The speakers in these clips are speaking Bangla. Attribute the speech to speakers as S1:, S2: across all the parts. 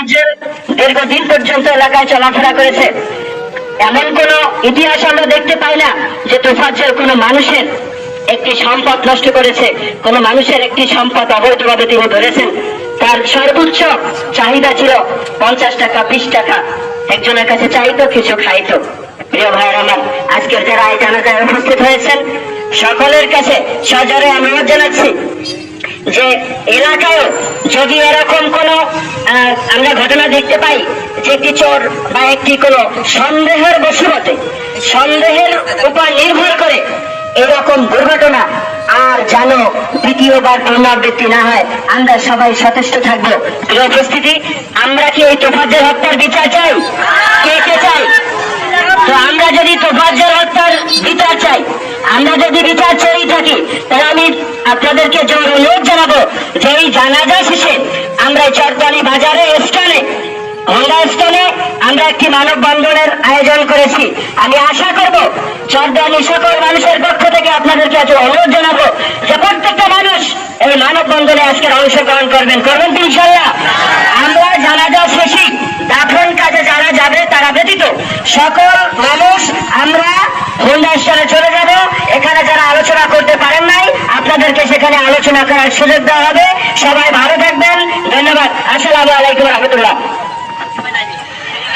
S1: তোফাজ্জল দীর্ঘদিন পর্যন্ত এলাকায় চলাফেরা করেছে। এমন কোন ইতিহাস আমরা দেখতে পাই না যে তোফাজ্জল কোনো মানুষের একটি সম্পদ নষ্ট করেছে, কোন মানুষের একটি সম্পদ অবৈধভাবে তিনি ধরেছেন। তার সর্বোচ্চ চাহিদা ছিল পঞ্চাশ টাকা, বিশ টাকা। একজনের কাছে চাইতো, কিছু খাইতো। প্রিয় ভাইয়ের আমার, আজকের যারা এই জানাজায় উপস্থিত হয়েছেন, সকলের কাছে সজরে অনুরোধ জানাচ্ছি যে এলাকায় যদি এরকম কোন আমরা ঘটনা দেখতে পাই যে একটি চোর বা একটি কোন সন্দেহের বসুমতে সন্দেহের উপর নির্ভর করে এরকম দুর্ঘটনা আর যেন দ্বিতীয়বার পুনরাবৃত্তি না হয়, আমরা সবাই সচেষ্ট থাকব। প্রিয় উপস্থিতি, আমরা কি এই তোফাজ্জের হত্যার বিচার চাই? কে কে চাই? তো আমরা যদি তোফাজ্জের হত্যার বিচার চাই, আমরা যদি বিচার চেয়েই থাকি, তাহলে আমি আপনাদেরকে জানাব যে জানাজা শেষে আমরা এই বাজারে স্থানে হোন্ডা স্থানে আমরা একটি মানববন্ধনের আয়োজন করেছি। আমি আশা করব চরদানি সকল মানুষের পক্ষ থেকে আপনাদেরকে আজ অনুরোধ জানাব যে প্রত্যেকটা মানুষ এই মানববন্ধনে আজকের অংশগ্রহণ করবেন। করবেন তো ইনশাল্লাহ। আমরা জানাজা শেষেই দাফন কাজে যারা যাবে, তারা ব্যতীত সকল মানুষ আমরা হোন্ডা স্থানে চলে যাব। এখানে যারা আলোচনা করতে পারেন নাই, আপনাদেরকে সেখানে আলোচনা করার সুযোগ দেওয়া হবে। সবাই ভালো থাকবেন। ধন্যবাদ। আসসালামু আলাইকুম রহমতুল্লাহ।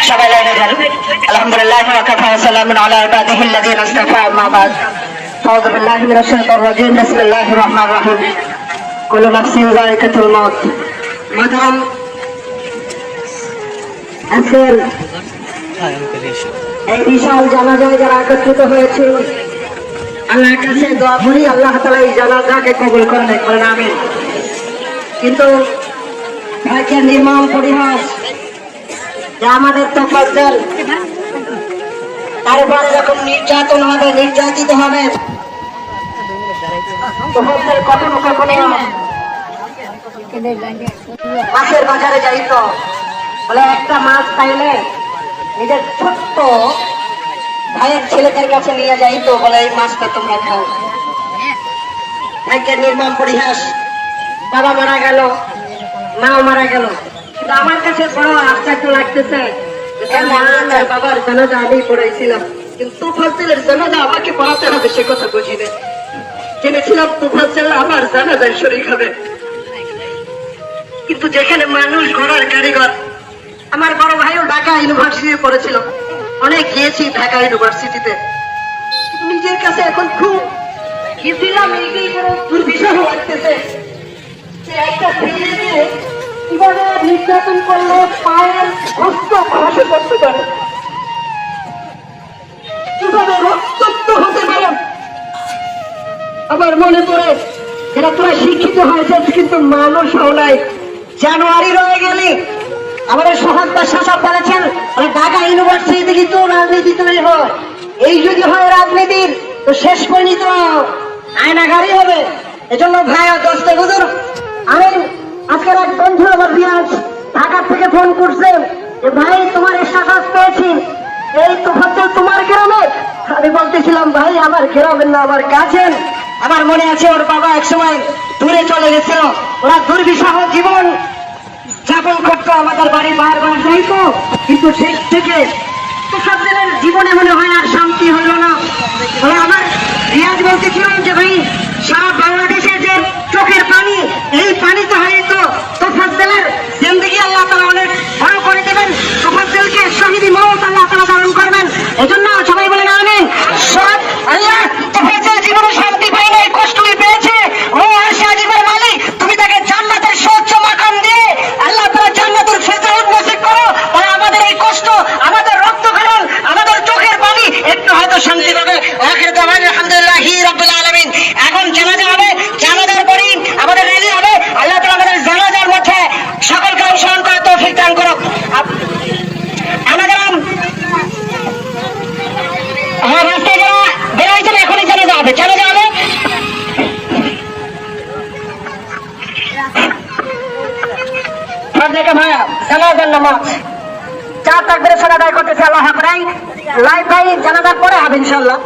S1: সবাই লাইনে যান আলহামদুলিল্লাহ ওয়াকাফা আলা ইবাদিহি আল্লাযীনা ইসতাফা আম্মা বাদ। আউযু বিল্লাহি মিনাশ শাইতানির বিসমিল্লাহির রহমানির রহিম। নাফসিন যায়িকাতুল মাউত এই বিশাল জানাজায় যারা একত্রিত হয়েছে, আল্লাহর কাছে দোয়া করি, আল্লাহ তালা এই জানাজাকে কবুল করেন করেন আমি কিন্তু নির্মম পরিহাস। আমাদের তো ফজল তার উপর এরকম নির্যাতন হবে, নির্যাতিত হবে কখনো কখনো মাছের বাজারে যাইতো। বলে একটা মাছ পাইলে নিজের ছোট্ট ভাইয়ের ছেলেদের কাছে নিয়ে যাইতো, বলে এই মাছটা তোমরা খাও। নির্মম পরিহাস। বাবা মারা গেল, মাও মারা গেল। কিন্তু আমার কাছে বড় আশ্চর্য লাগতেছে বাবার জানাজা আমি পড়াইছিলাম। কিন্তু তুফাজ্জলের জানাজা আমাকে পড়াতে হবে, সে কথা বুঝি না জেনেছিলাম তুফাজ্জল আমার জানাজায় শরীর হবে। কিন্তু যেখানে মানুষ ঘোড়ার কারিগর, আমার বড় ভাইও ঢাকা ইউনিভার্সিটি পড়েছিল। অনেক গিয়েছি ঢাকা ইউনিভার্সিটিতে। নিজের কাছে এখন খুব গেছিলাম দুর্বিষহ লাগতেছে। নির্যাতন পায়ের করতে পারে। আমার মনে পড়ে, এরা তোরা শিক্ষিত হয়েছে কিন্তু মানুষ হও নাই। জানুয়ারি রয়ে গেলি আমাদের সহায়তা শাসক বলেছেন ঢাকা ইউনিভার্সিটি কিন্তু রাজনীতি তৈরি হয়। এই যদি হয় রাজনীতির, তো শেষ পরিণত আয়নাগারি হবে। এজন্য ভাই দশটা বুঝুন আমি আজকের এক বন্ধু আমার রিয়াজ ঢাকা থেকে ফোন করছেন যে, ভাই, তোমার সাহস পেয়েছি। এই তো হচ্ছে তোমার গ্রামে। আমি বলতেছিলাম, ভাই, আমার গ্রামের না, আমার কাছেন আমার মনে আছে ওর বাবা একসময় দূরে চলে গেছিল। ওরা দুর্বিষহ জীবন যাপন করতো, আমাদের বাড়ি বারবার যাইতো কিন্তু শেষ থেকে জীবনে মনে হয় আর শান্তি হইল না। আমার রিয়াজ বলতেছিলাম যে, ভাই সারা বাংলাদেশের যে চোখের পানি এই পানিতে হয়তো তোফাজ্জেলের জিন্দগি আল্লাহ তালা অনেক বড় করে দেবেন তোফাজ্জেলকে শহীদি মত আল্লাহ তালা ধারণ করবেন এজন্য সবাই বলেন আমিন সব আল্লাহ তোফাজ্জেল জীবনে শান্তি পাই নাই কষ্টই পেয়েছে ও আশা জীবন মালিক তুমি তাকে জান্নাতের সচ্চ মাকাম দিয়ে আল্লাহ তালা জান্নাতের ফেরদাউস নসিব করো তাহলে আমাদের এই কষ্ট আমাদের রক্ত খরণ আমাদের চোখের পানি একটু হয়তো শান্তি পাবে আখির দাওয়ান আলহামদুলিল্লাহি রাব্বিল আলামিন এখন জানাজা হবে জানাজার পরেই আমাদের রেলি হবে আল্লাহ তাআলা আমাদের জানাজার মধ্যে সকলকে অংশগ্রহণ করার তৌফিক দান করুক আপ- আমরা গেলাম হ্যাঁ রাস্তায় যারা বের হয়েছেন এখনই জানাজা হবে জানাজা হবে জন্য মা। চার করতেছে আল্লাহ ভাই জানাজার পরে হবে ইনশাল্লাহ।